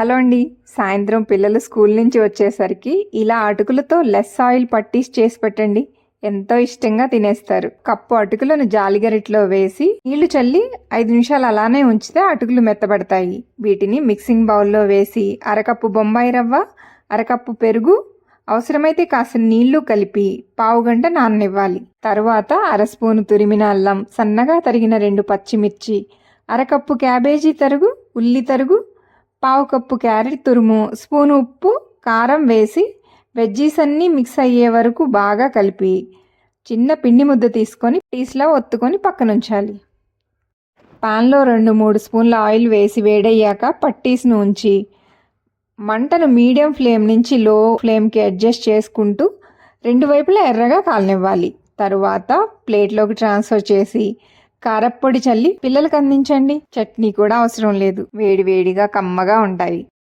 Hello అండి. సాయంత్రం పిల్లలు స్కూల్ నుంచి వచ్చేసరికి ఇలా అటుకులతో లెస్ ఆయిల్ పట్టీస్ చేసి పెట్టండి. ఎంతో ఇష్టంగా తినేస్తారు. కప్పు అటుకులను జాలిగరిట్లో వేసి నీళ్ళు చల్లి ఐదు నిమిషాలు అలానే ఉంచితే అటుకులు మెత్తబడతాయి. వీటిని మిక్సింగ్ బౌల్లో వేసి అరకప్పు బొంబాయి రవ్వ అరకప్పు పెరుగు అవసరమైతే కాస్త నీళ్ళు కలిపి పావు గంట నాననివ్వాలి. తరువాత అర స్పూను తురిమిన అల్లం సన్నగా తరిగిన రెండు పచ్చిమిర్చి అరకప్పు క్యాబేజీ తరుగు ఉల్లి తరుగు పావు కప్పు క్యారెట్ తురుము స్పూన్ ఉప్పు కారం వేసి వెజ్జీస్ అన్నీ మిక్స్ అయ్యే వరకు బాగా కలిపి చిన్న పిండి ముద్ద తీసుకొని పీస్లా ఒత్తుకొని పక్కనుంచాలి. పాన్లో రెండు మూడు స్పూన్ల ఆయిల్ వేసి వేడయ్యాక పట్టీస్ను ఉంచి మంటను మీడియం ఫ్లేమ్ నుంచి లో ఫ్లేమ్కి అడ్జస్ట్ చేసుకుంటూ రెండు వైపులా ఎర్రగా కాలనివ్వాలి. తరువాత ప్లేట్లోకి ట్రాన్స్ఫర్ చేసి కారప్పొడి చల్లి పిల్లలకు అందించండి. చట్నీ కూడా అవసరం లేదు. వేడి వేడిగా కమ్మగా ఉంటాయి.